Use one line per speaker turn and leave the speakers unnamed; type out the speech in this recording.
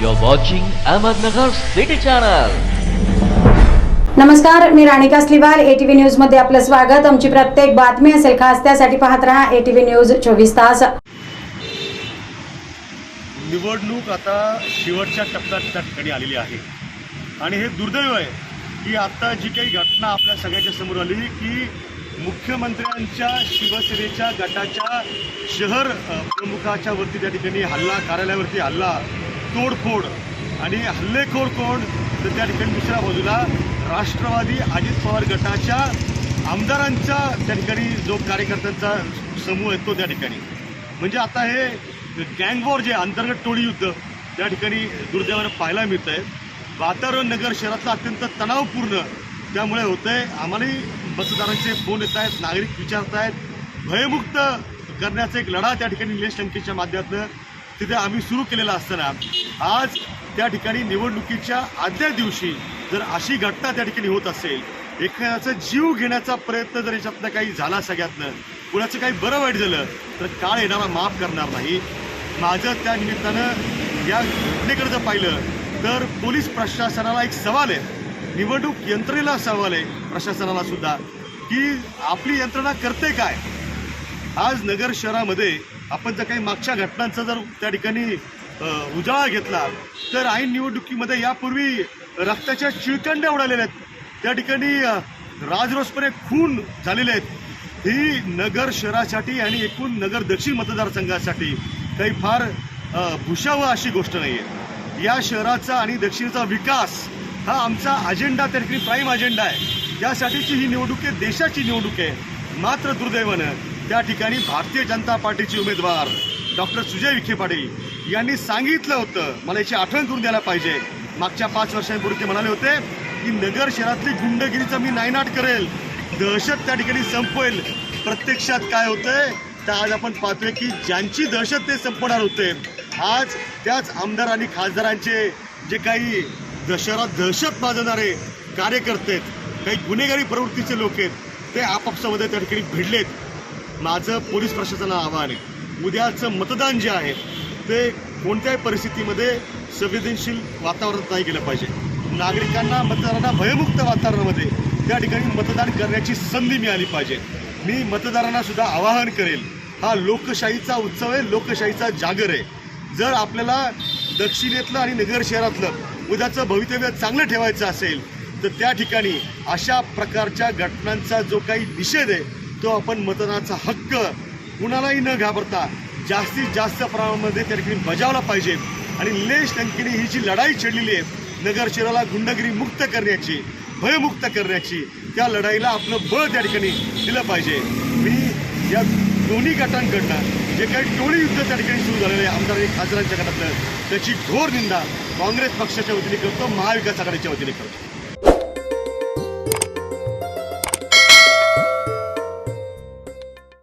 You're watching Ahmednagar City Channel.
नमस्कार मी Ranika स्लिवाल. ATV न्यूजमध्ये आपलं स्वागत. आमची प्रत्येक बातमी असेल खास त्यासाठी पाहत रहा एटीव्ही न्यूज चोवीस तास.
निवडणूक आता शेवटच्या टप्प्यात त्या ठिकाणी आलेली आहे. आणि हे दुर्दैव आहे की आता जी काही घटना आपल्या सगळ्याच्या समोर आली की मुख्यमंत्र्यांच्या शिवसेनेच्या गटाच्या शहर प्रमुखाच्या वरती त्या ठिकाणी हल्ला कार्यालयावरती हल्ला तोडफोड आणि हल्लेखोर कोण? तर त्या ठिकाणी दुसऱ्या बाजूला राष्ट्रवादी अजित पवार गटाच्या आमदारांचा त्या ठिकाणी जो कार्यकर्त्यांचा समूह आहे तो त्या ठिकाणी. म्हणजे आता हे गँगवॉर जे अंतर्गत टोळी युद्ध त्या ठिकाणी दुर्दैवानं पाहायला मिळत आहे वातावरण नगर शहरातलं अत्यंत तणावपूर्ण त्यामुळे होतंय. आम्हालाही मतदारांचे फोन येत आहेत नागरिक विचारत आहेत भयमुक्त करण्याचा एक लढा त्या ठिकाणी निलेश लंकेच्या माध्यमातून तिथे आम्ही सुरू केलेला असताना आज त्या ठिकाणी निवडणुकीच्या आदल्या दिवशी जर अशी घटना त्या ठिकाणी होत असेल एखाद्याचा जीव घेण्याचा प्रयत्न जर याच्यातनं काही झाला सगळ्यातनं कुणाचं काही बरं वाईट झालं तर काळ येणारा माफ करणार नाही. माझं त्या निमित्तानं या घटनेकडे जर पाहिलं तर पोलीस प्रशासनाला एक सवाल आहे. निवडणूक यंत्रणेला सवाल आहे प्रशासनाला सुद्धा की आपली यंत्रणा करते काय? आज नगर शहरामध्ये आपण जर काही मागच्या घटनांचा जर त्या ठिकाणी उजाळा घेतला तर ऐन निवडणुकीमध्ये यापूर्वी रक्ताच्या चिळकंड्या उडालेल्या आहेत. त्या ठिकाणी राजरोसपणे खून झालेले आहेत. ही नगर शहरासाठी आणि एकूण नगर दक्षिण मतदारसंघासाठी काही फार अ, अशी गोष्ट नाही आहे या शहराचा आणि दक्षिणेचा विकास हा आमचा अजेंडा त्या ठिकाणी प्राईम अजेंडा आहे. त्यासाठीची ही निवडणूक आहे देशाची निवडणूक आहे. मात्र दुर्दैवानं त्या ठिकाणी भारतीय जनता पार्टीचे उमेदवार डॉक्टर सुजय विखे पाटील यांनी सांगितलं होतं. मला याची आठवण करून द्यायला पाहिजे. मागच्या पाच वर्षांपूर्वी ते म्हणाले होते की नगर शहरातली गुंडगिरीचा मी नायनाट करेल. दहशत त्या ठिकाणी संपवेल. प्रत्यक्षात काय होतंय? तर आज आपण पाहतोय की ज्यांची दहशत ते संपणार होते आज त्याच आमदार आणि खासदारांचे जे काही द- दहशत माजवणारे कार्यकर्ते आहेत काही गुन्हेगारी प्रवृत्तीचे लोक आहेत ते आपापसामध्ये त्या ठिकाणी भिडलेत. माझं पोलीस प्रशासनाला आव्हान आहे. उद्याचं मतदान जे आहे ते कोणत्याही परिस्थितीमध्ये संवेदनशील वातावरणात नाही गेलं पाहिजे. नागरिकांना मतदारांना भयमुक्त वातावरणामध्ये त्या ठिकाणी मतदान करण्याची संधी मिळाली पाहिजे. मी मतदारांना सुद्धा आवाहन करेल हा लोकशाहीचा उत्सव आहे लोकशाहीचा जागर आहे. जर आपल्याला दक्षिणेतलं आणि नगर शहरातलं उद्याचं भवितव्य चांगलं ठेवायचं असेल तर त्या ठिकाणी अशा प्रकारच्या घटनांचा जो काही निषेध आहे तो आपण मतदानाचा हक्क कुणालाही न घाबरता जास्तीत जास्त प्रमाणामध्ये त्या ठिकाणी बजावला पाहिजे. आणि लेश लंकेने ही जी लढाई छेडलेली आहे नगर शहराला गुंडगिरी मुक्त करण्याची भयमुक्त करण्याची त्या लढाईला आपलं बळ त्या ठिकाणी दिलं पाहिजे. मी या दोन्ही गटांकडनं जे काही टोळी युद्ध त्या ठिकाणी सुरू झालेलं आहे आमदार आणि खासदारांच्या गटातलं त्याची घोर निंदा काँग्रेस पक्षाच्या वतीने करतो महाविकास आघाडीच्या वतीने करतो.